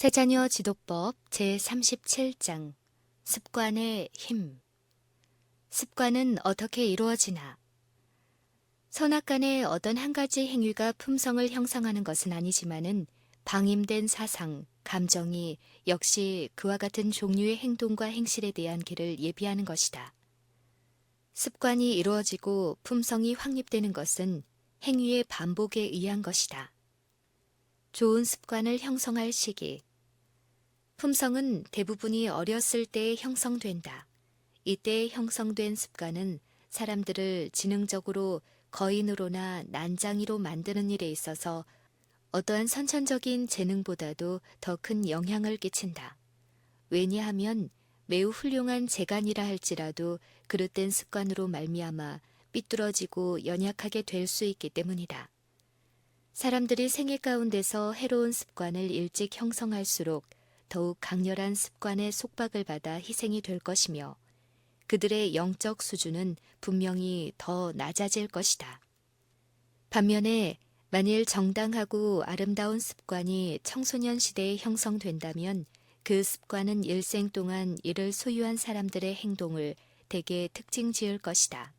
세자녀 지도법 제37장 습관의 힘 습관은 어떻게 이루어지나 선악간의 어떤 한 가지 행위가 품성을 형성하는 것은 아니지만은 방임된 사상, 감정이 역시 그와 같은 종류의 행동과 행실에 대한 길을 예비하는 것이다. 습관이 이루어지고 품성이 확립되는 것은 행위의 반복에 의한 것이다. 좋은 습관을 형성할 시기. 품성은 대부분이 어렸을 때 형성된다. 이때 형성된 습관은 사람들을 지능적으로 거인으로나 난장이로 만드는 일에 있어서 어떠한 선천적인 재능보다도 더 큰 영향을 끼친다. 왜냐하면 매우 훌륭한 재간이라 할지라도 그릇된 습관으로 말미암아 삐뚤어지고 연약하게 될 수 있기 때문이다. 사람들이 생애 가운데서 해로운 습관을 일찍 형성할수록 더욱 강렬한 습관의 속박을 받아 희생이 될 것이며 그들의 영적 수준은 분명히 더 낮아질 것이다. 반면에 만일 정당하고 아름다운 습관이 청소년 시대에 형성된다면 그 습관은 일생 동안 이를 소유한 사람들의 행동을 대개 특징 지을 것이다.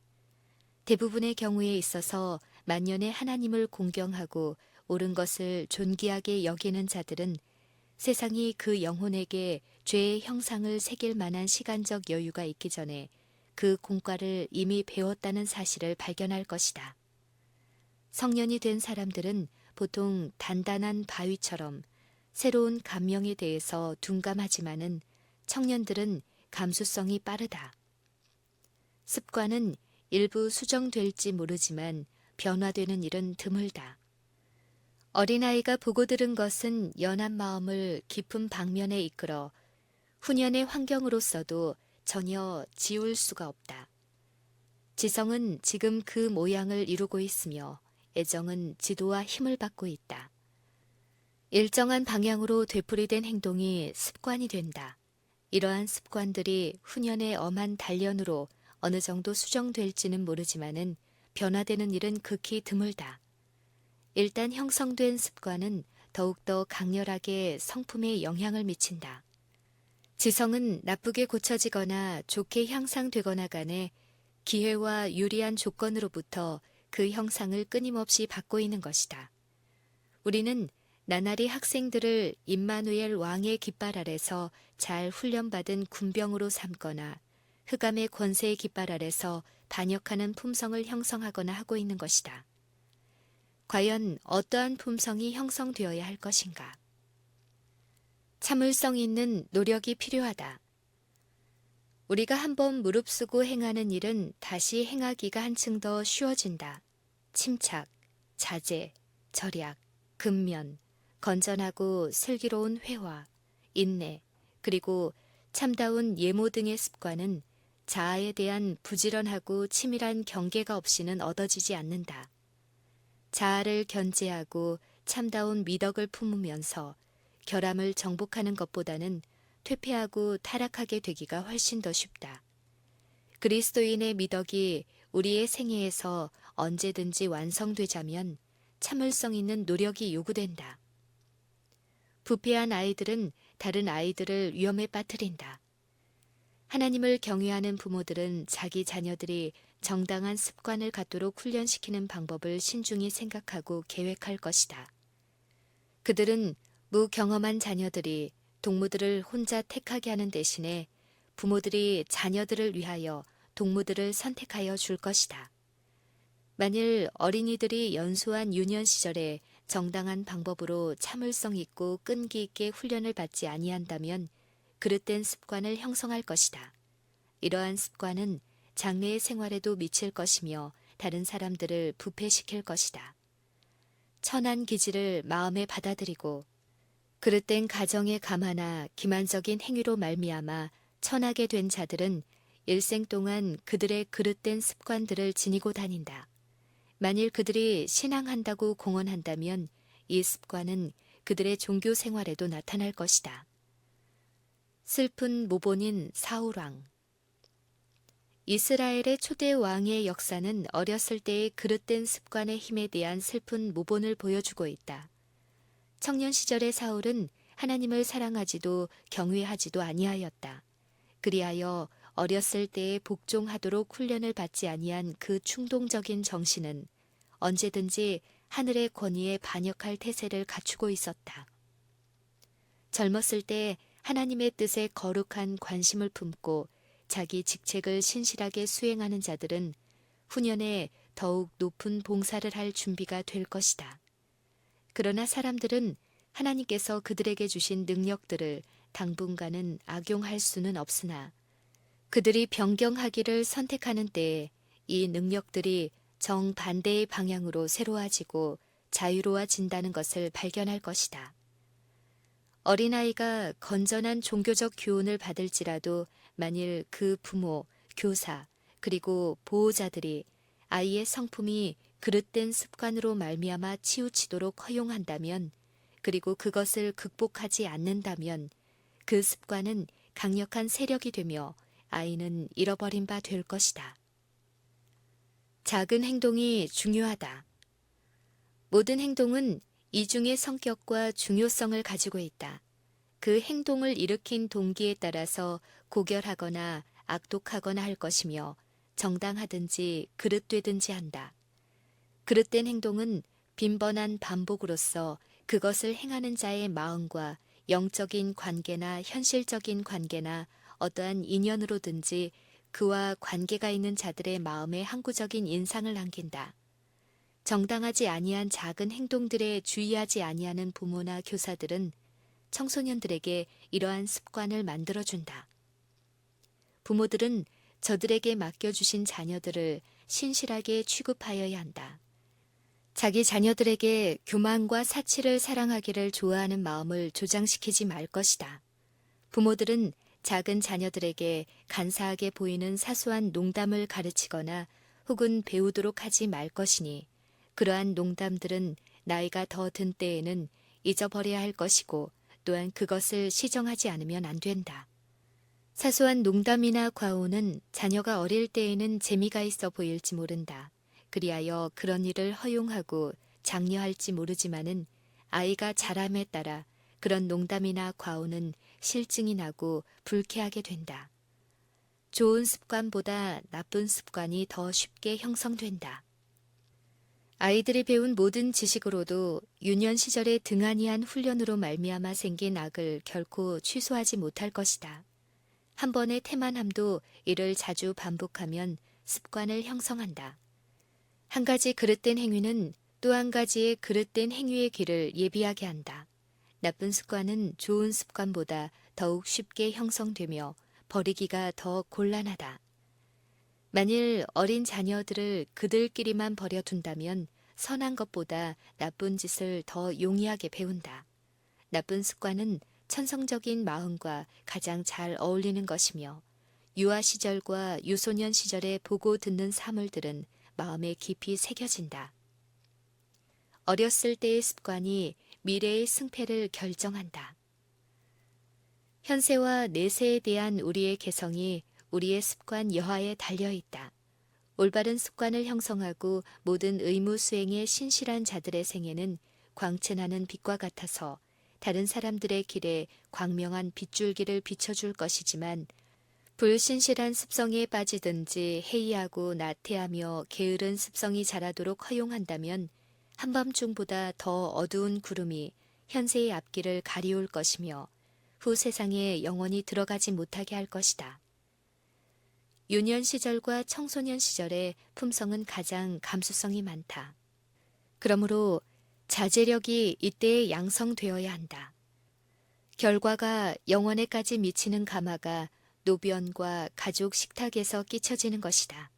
대부분의 경우에 있어서 만년에 하나님을 공경하고 옳은 것을 존귀하게 여기는 자들은 세상이 그 영혼에게 죄의 형상을 새길 만한 시간적 여유가 있기 전에 그 공과를 이미 배웠다는 사실을 발견할 것이다. 성년이 된 사람들은 보통 단단한 바위처럼 새로운 감명에 대해서 둔감하지만은 청년들은 감수성이 빠르다. 습관은 일부 수정될지 모르지만 변화되는 일은 드물다. 어린아이가 보고 들은 것은 연한 마음을 깊은 방면에 이끌어 후년의 환경으로서도 전혀 지울 수가 없다. 지성은 지금 그 모양을 이루고 있으며 애정은 지도와 힘을 받고 있다. 일정한 방향으로 되풀이된 행동이 습관이 된다. 이러한 습관들이 후년의 엄한 단련으로 어느 정도 수정될지는 모르지만은 변화되는 일은 극히 드물다. 일단 형성된 습관은 더욱더 강렬하게 성품에 영향을 미친다. 지성은 나쁘게 고쳐지거나 좋게 향상되거나 간에 기회와 유리한 조건으로부터 그 형상을 끊임없이 받고 있는 것이다. 우리는 나날이 학생들을 임마누엘 왕의 깃발 아래서 잘 훈련받은 군병으로 삼거나 흑암의 권세의 깃발 아래서 반역하는 품성을 형성하거나 하고 있는 것이다. 과연 어떠한 품성이 형성되어야 할 것인가? 참을성 있는 노력이 필요하다. 우리가 한번 무릅쓰고 행하는 일은 다시 행하기가 한층 더 쉬워진다. 침착, 자제, 절약, 근면, 건전하고 슬기로운 회화, 인내, 그리고 참다운 예모 등의 습관은 자아에 대한 부지런하고 치밀한 경계가 없이는 얻어지지 않는다. 자아를 견제하고 참다운 미덕을 품으면서 결함을 정복하는 것보다는 퇴폐하고 타락하게 되기가 훨씬 더 쉽다. 그리스도인의 미덕이 우리의 생애에서 언제든지 완성되자면 참을성 있는 노력이 요구된다. 부패한 아이들은 다른 아이들을 위험에 빠뜨린다. 하나님을 경외하는 부모들은 자기 자녀들이 정당한 습관을 갖도록 훈련시키는 방법을 신중히 생각하고 계획할 것이다. 그들은 무경험한 자녀들이 동무들을 혼자 택하게 하는 대신에 부모들이 자녀들을 위하여 동무들을 선택하여 줄 것이다. 만일 어린이들이 연소한 유년 시절에 정당한 방법으로 참을성 있고 끈기 있게 훈련을 받지 아니한다면 그릇된 습관을 형성할 것이다. 이러한 습관은 장래의 생활에도 미칠 것이며 다른 사람들을 부패시킬 것이다. 천한 기질을 마음에 받아들이고 그릇된 가정의 감화나 기만적인 행위로 말미암아 천하게 된 자들은 일생 동안 그들의 그릇된 습관들을 지니고 다닌다. 만일 그들이 신앙한다고 공언한다면 이 습관은 그들의 종교 생활에도 나타날 것이다. 슬픈 모본인 사울왕 이스라엘의 초대 왕의 역사는 어렸을 때의 그릇된 습관의 힘에 대한 슬픈 모본을 보여주고 있다. 청년 시절의 사울은 하나님을 사랑하지도 경외하지도 아니하였다. 그리하여 어렸을 때에 복종하도록 훈련을 받지 아니한 그 충동적인 정신은 언제든지 하늘의 권위에 반역할 태세를 갖추고 있었다. 젊었을 때 하나님의 뜻에 거룩한 관심을 품고 자기 직책을 신실하게 수행하는 자들은 후년에 더욱 높은 봉사를 할 준비가 될 것이다. 그러나 사람들은 하나님께서 그들에게 주신 능력들을 당분간은 악용할 수는 없으나 그들이 변경하기를 선택하는 때에 이 능력들이 정반대의 방향으로 새로워지고 자유로워진다는 것을 발견할 것이다. 어린아이가 건전한 종교적 교훈을 받을지라도 만일 그 부모, 교사, 그리고 보호자들이 아이의 성품이 그릇된 습관으로 말미암아 치우치도록 허용한다면 그리고 그것을 극복하지 않는다면 그 습관은 강력한 세력이 되며 아이는 잃어버린 바 될 것이다. 작은 행동이 중요하다. 모든 행동은 이중의 성격과 중요성을 가지고 있다. 그 행동을 일으킨 동기에 따라서 고결하거나 악독하거나 할 것이며 정당하든지 그릇되든지 한다. 그릇된 행동은 빈번한 반복으로서 그것을 행하는 자의 마음과 영적인 관계나 현실적인 관계나 어떠한 인연으로든지 그와 관계가 있는 자들의 마음에 항구적인 인상을 남긴다. 정당하지 아니한 작은 행동들에 주의하지 아니하는 부모나 교사들은 청소년들에게 이러한 습관을 만들어준다. 부모들은 저들에게 맡겨주신 자녀들을 신실하게 취급하여야 한다. 자기 자녀들에게 교만과 사치를 사랑하기를 좋아하는 마음을 조장시키지 말 것이다. 부모들은 작은 자녀들에게 간사하게 보이는 사소한 농담을 가르치거나 혹은 배우도록 하지 말 것이니 그러한 농담들은 나이가 더 든 때에는 잊어버려야 할 것이고 또한 그것을 시정하지 않으면 안 된다. 사소한 농담이나 과오는 자녀가 어릴 때에는 재미가 있어 보일지 모른다. 그리하여 그런 일을 허용하고 장려할지 모르지만은 아이가 자람에 따라 그런 농담이나 과오는 실증이 나고 불쾌하게 된다. 좋은 습관보다 나쁜 습관이 더 쉽게 형성된다. 아이들이 배운 모든 지식으로도 유년 시절의 등한이한 훈련으로 말미암아 생긴 악을 결코 취소하지 못할 것이다. 한 번의 태만함도 이를 자주 반복하면 습관을 형성한다. 한 가지 그릇된 행위는 또 한 가지의 그릇된 행위의 길을 예비하게 한다. 나쁜 습관은 좋은 습관보다 더욱 쉽게 형성되며 버리기가 더 곤란하다. 만일 어린 자녀들을 그들끼리만 버려둔다면 선한 것보다 나쁜 짓을 더 용이하게 배운다. 나쁜 습관은 천성적인 마음과 가장 잘 어울리는 것이며 유아 시절과 유소년 시절에 보고 듣는 사물들은 마음에 깊이 새겨진다. 어렸을 때의 습관이 미래의 승패를 결정한다. 현세와 내세에 대한 우리의 개성이 우리의 습관 여하에 달려 있다. 올바른 습관을 형성하고 모든 의무 수행에 신실한 자들의 생애는 광채나는 빛과 같아서 다른 사람들의 길에 광명한 빗줄기를 비춰줄 것이지만 불신실한 습성에 빠지든지 해이하고 나태하며 게으른 습성이 자라도록 허용한다면 한밤중보다 더 어두운 구름이 현세의 앞길을 가리울 것이며 후 세상에 영원히 들어가지 못하게 할 것이다. 유년 시절과 청소년 시절의 품성은 가장 감수성이 많다. 그러므로 자제력이 이때에 양성되어야 한다. 결과가 영원에까지 미치는 감화가 노변과 가족 식탁에서 끼쳐지는 것이다.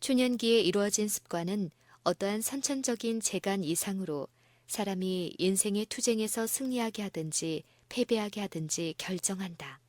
초년기에 이루어진 습관은 어떠한 선천적인 재간 이상으로 사람이 인생의 투쟁에서 승리하게 하든지 패배하게 하든지 결정한다.